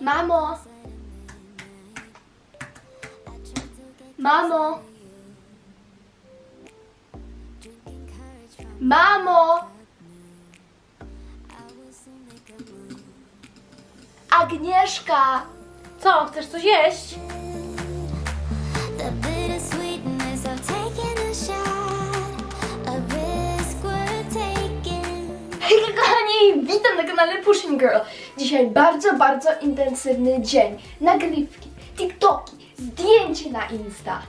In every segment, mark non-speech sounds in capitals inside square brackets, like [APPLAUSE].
Mamo! Mamo! Mamo! Agnieszka! Co, chcesz coś jeść? Hej kochani, witam na kanale Pushing Girl. Dzisiaj bardzo, bardzo intensywny dzień. Nagrywki, TikToki, zdjęcie na Insta.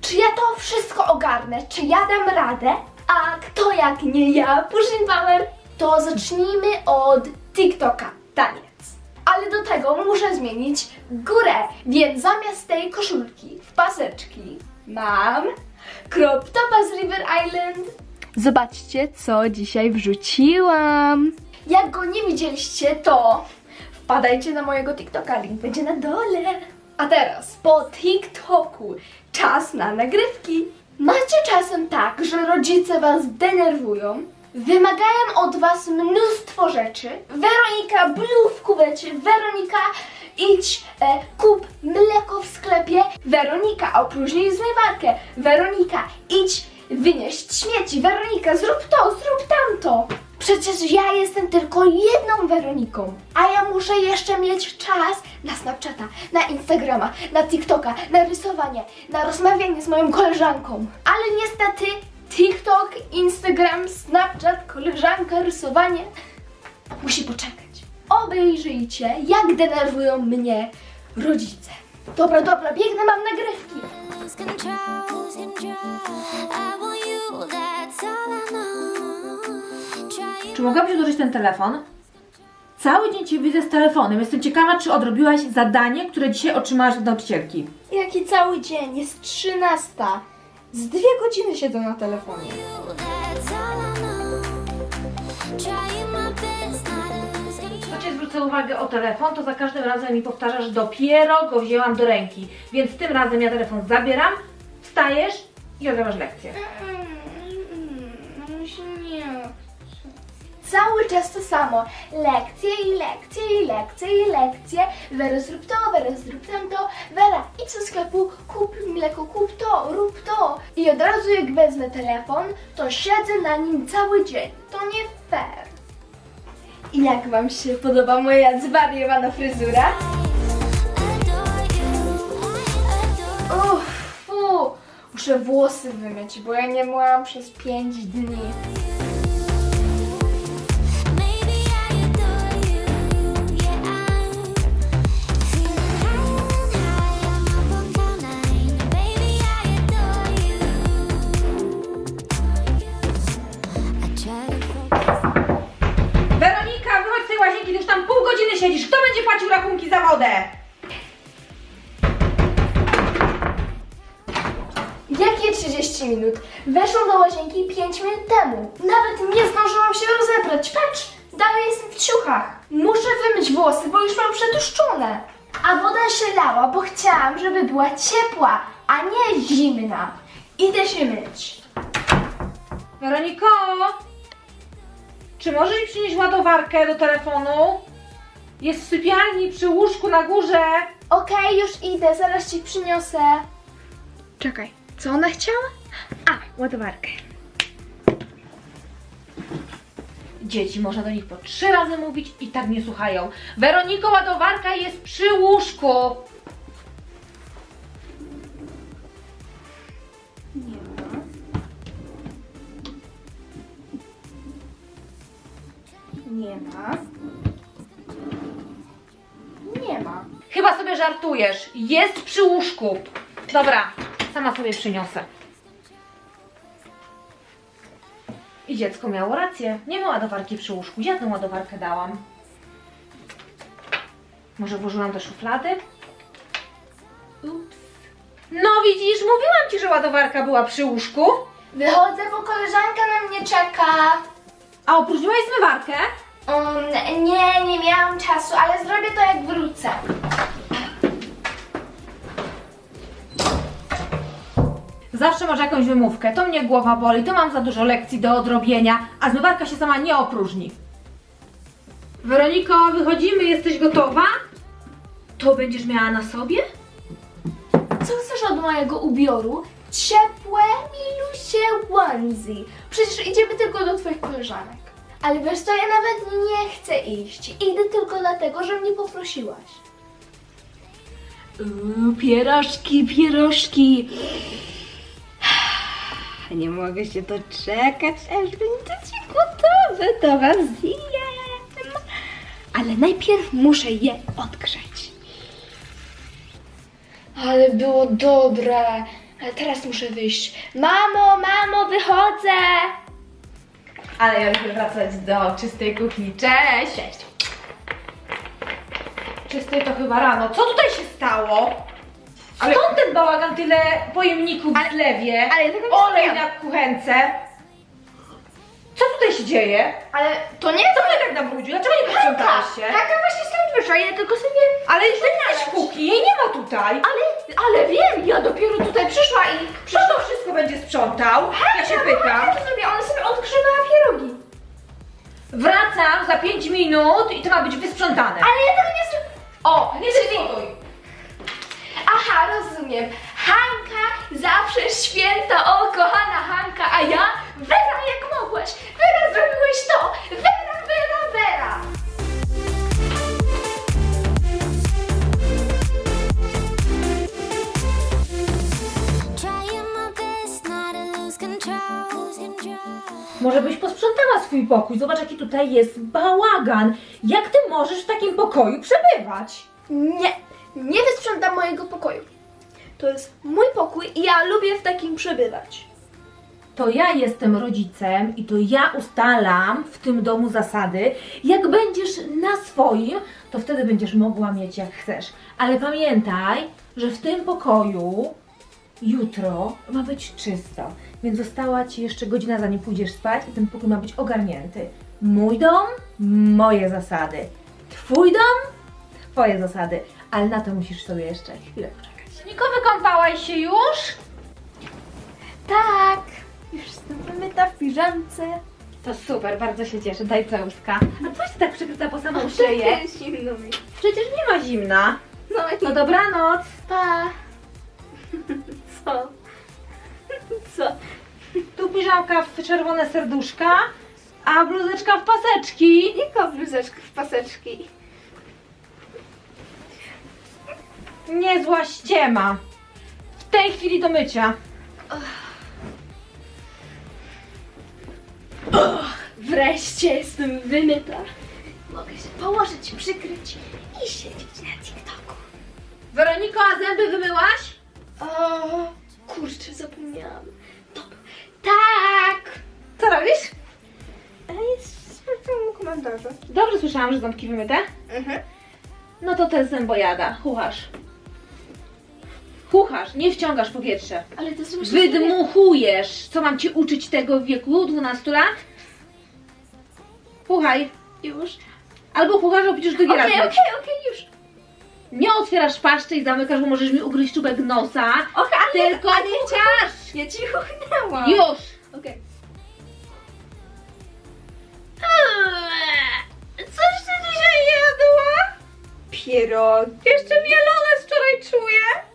Czy ja to wszystko ogarnę? Czy ja dam radę? A kto jak nie ja, Pushing Power? To zacznijmy od TikToka, taniec. Ale do tego muszę zmienić górę, więc zamiast tej koszulki w paseczki mam crop topa z River Island. Zobaczcie, co dzisiaj wrzuciłam. Jak go nie widzieliście, to wpadajcie na mojego TikToka, link będzie na dole. A teraz, po TikToku, czas na nagrywki. Macie czasem tak, że rodzice was denerwują, wymagają od was mnóstwo rzeczy. Weronika, blue w kuwecie, Weronika, idź, e, kup mleko w sklepie. Weronika, opróżnij zmywarkę. Weronika, idź, wynieść śmieci. Weronika, zrób to, zrób tamto. Przecież ja jestem tylko jedną Weroniką, a ja muszę jeszcze mieć czas na Snapchata, na Instagrama, na TikToka, na rysowanie, na rozmawianie z moją koleżanką. Ale niestety TikTok, Instagram, Snapchat, koleżanka, rysowanie musi poczekać. Obejrzyjcie, jak denerwują mnie rodzice. Dobra, dobra, biegnę, mam nagrywki. Control, control. I want you, that's all I know. Czy mogłabyś odłożyć ten telefon? Cały dzień Cię widzę z telefonem. Jestem ciekawa, czy odrobiłaś zadanie, które dzisiaj otrzymałaś od nauczycielki. Jaki cały dzień? Jest 13. Z dwie godziny siedzę na telefonie. Co Cię zwrócę uwagę o telefon, to za każdym razem mi powtarzasz, dopiero go wzięłam do ręki. Więc tym razem ja telefon zabieram, wstajesz i odrabiasz lekcję. Cały czas to samo. Lekcje i lekcje i lekcje i lekcje. Wera zrób to, Wera zrób tamto. Wera idź do sklepu, kup mleko, kup to, rób to. I od razu jak wezmę telefon, to siedzę na nim cały dzień. To nie fair. I jak wam się podoba moja zwariowana fryzura? Uff, fu. Muszę włosy wymyć, bo ja nie myłam przez 5 dni. Siedzisz. Kto będzie płacił rachunki za wodę? Jakie 30 minut? Weszłam do łazienki 5 minut temu. Nawet nie zdążyłam się rozebrać. Patrz, dalej jestem w ciuchach. Muszę wymyć włosy, bo już mam przetłuszczone. A woda się lała, bo chciałam, żeby była ciepła, a nie zimna. Idę się myć. Weroniko! Czy możesz mi przynieść ładowarkę do telefonu? Jest w sypialni przy łóżku na górze. Okej, już idę, zaraz ci przyniosę. Czekaj, co ona chciała? A, ładowarkę. Dzieci, można do nich po trzy razy mówić i tak nie słuchają. Weroniko, ładowarka jest przy łóżku. Sobie żartujesz. Jest przy łóżku. Dobra, sama sobie przyniosę. I dziecko miało rację. Nie ma ładowarki przy łóżku. Ja tę ładowarkę dałam. Może włożyłam do szuflady? Ups. No widzisz, mówiłam ci, że ładowarka była przy łóżku. Wychodzę, bo koleżanka na mnie czeka. A opróżniłaś zmywarkę? Um, nie, nie miałam czasu, ale zrobię to jak wrócę. Zawsze masz jakąś wymówkę. To mnie głowa boli, to mam za dużo lekcji do odrobienia, a zmywarka się sama nie opróżni. Weroniko, wychodzimy, jesteś gotowa? To będziesz miała na sobie? Co chcesz od mojego ubioru? Ciepłe, milusie onesie. Przecież idziemy tylko do twoich koleżanek. Ale wiesz co, ja nawet nie chcę iść. Idę tylko dlatego, że mnie poprosiłaś. Uuu, pierożki, pierożki. Nie mogę się doczekać, aż będziecie gotowe, to was zjem. Ale najpierw muszę je odgrzać. Ale było dobre. Ale teraz muszę wyjść. Mamo, mamo, wychodzę! Ale ja lubię wracać do czystej kuchni. Cześć! Cześć! Czystej to chyba rano. Co tutaj się stało? Ale- Skąd ten bałagan tyle pojemników w zlewie? ale ja tego nie Olej na kuchence? Co tutaj się dzieje? Ale to nie Co mnie tak nabrudził? Dlaczego nie posprzątałaś się? Taka właśnie stąd wyszła, ja tylko sobie... Ale już w kuchni, jej nie ma tutaj. Ale, ale wiem, ja dopiero tutaj przyszła i... Kto to wszystko będzie sprzątał? Ja się pytam. Ja to zrobię, ona sobie odgrzewała pierogi. Wracam za 5 minut i to ma być wysprzątane. Ale ja tego nie. O, Nie czyli... Aha, rozumiem. Hanka zawsze święta, o kochana Hanka, a ja? Wera, jak mogłaś? Wera, zrobiłeś to! Wera, Wera, Wera! Trying my best not to lose control. Lose control. Może byś posprzątała swój pokój. Zobacz, jaki tutaj jest bałagan. Jak ty możesz w takim pokoju przebywać? Nie, nie wysprzątam mojego pokoju. To jest mój pokój i ja lubię w takim przebywać. To ja jestem rodzicem i to ja ustalam w tym domu zasady. Jak będziesz na swoim, to wtedy będziesz mogła mieć jak chcesz. Ale pamiętaj, że w tym pokoju jutro ma być czysto. Więc została ci jeszcze godzina zanim pójdziesz spać i ten pokój ma być ogarnięty. Mój dom, moje zasady. Twój dom, twoje zasady. Ale na to musisz sobie jeszcze chwilę poczekać. Niko, wykąpałaś się już? Tak, już jestem wymyta w piżamce. To super, bardzo się cieszę, daj całuska. A coś tak przykryta po samą szyję? Zimno mi. Przecież nie ma zimna. No, No dobranoc. pa. [LAUGHS] Co? [LAUGHS] Co? Tu piżamka w czerwone serduszka, a bluzeczka w paseczki. Jaka bluzeczka w paseczki? Niezła ściema. W tej chwili do mycia. Wreszcie jestem wymyta. Mogę się położyć, przykryć i siedzieć na TikToku. Weroniko, a zęby wymyłaś? O, kurczę, zapomniałam. Dobra. Tak! Co robisz? A jest komentarze. Dobrze słyszałam, że ząbki wymyte. Mhm. No to ten zębojada. Chuchasz. Chuchasz, nie wciągasz powietrze. Ale to są Wydmuchujesz. Co mam cię uczyć tego w wieku 12 lat? Puchaj. Już. Albo puchasz, albo będziesz drugi Okej, raz okej, okej, już. Nie otwierasz paszczy i zamykasz, bo możesz mi ugryźć czubek nosa. Okej, ale Tylko ale puchasz. Ja ci chuchnęłam. Już. Okej. Coś ty dzisiaj jadła? Pierogi. Jeszcze mielone z wczoraj czuję.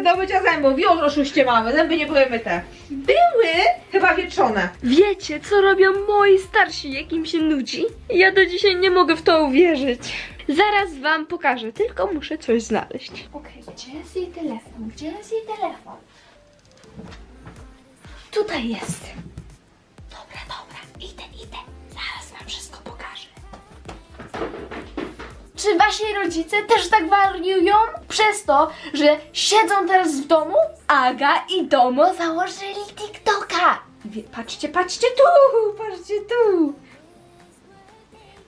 Czyste do mycia zębów. Już oszuście mamy, zęby nie były myte. Były chyba wieczone. Wiecie, co robią moi starsi, jak im się nudzi? Ja do dzisiaj nie mogę w to uwierzyć. Zaraz wam pokażę, tylko muszę coś znaleźć. Okej, gdzie jest jej telefon? Gdzie jest jej telefon? Tutaj jest. Dobra, dobra, idę, idę. Zaraz wam wszystko pokażę. Czy wasi rodzice też tak wariują? Przez to, że siedzą teraz w domu? Aga i Domo założyli TikToka. Patrzcie, patrzcie tu, patrzcie tu.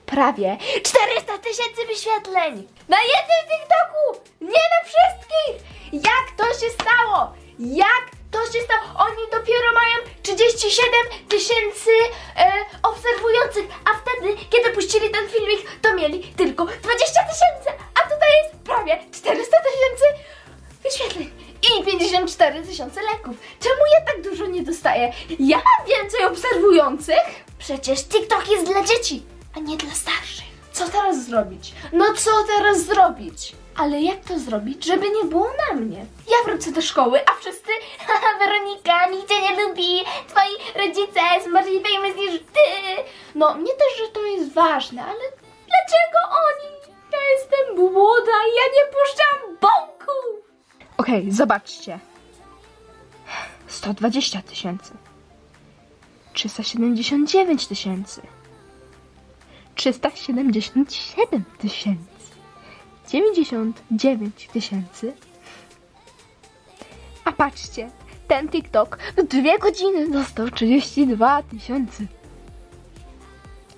Prawie 400 tysięcy wyświetleń na jednym TikToku, nie na wszystkich. Jak to się stało? Jak to się stało? Oni dopiero mają 37 tysięcy e, obserwujących, a wtedy, wrzucili ten filmik, to mieli tylko 20 tysięcy, a tutaj jest prawie 400 tysięcy wyświetleń i 54 tysiące leków. Czemu ja tak dużo nie dostaję? Ja mam więcej obserwujących? Przecież TikTok jest dla dzieci, a nie dla starszych. Co teraz zrobić? No co teraz zrobić? Ale jak to zrobić, żeby nie było na mnie? Ja wrócę do szkoły, a wszyscy [LAUGHS] Haha, Weronika, nikt cię nie lubi, twoi rodzice są bardziej famous niż ty. No, mnie też, że to jest ważne, ale dlaczego oni? Ja jestem młoda i ja nie puszczam bąków. Okej, zobaczcie. 120 tysięcy. 379 tysięcy. 377 tysięcy. 99 tysięcy. A patrzcie, ten TikTok w dwie godziny dostał 32 tysięcy.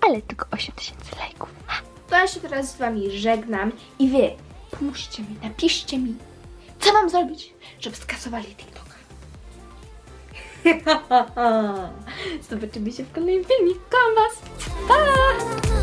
Ale tylko 8 tysięcy lajków. To ja się teraz z wami żegnam i wy pomóżcie mi, napiszcie mi, co mam zrobić, żeby skasowali TikToka. [LAUGHS] Zobaczymy się w kolejnym filmiku. Kocham was. Pa!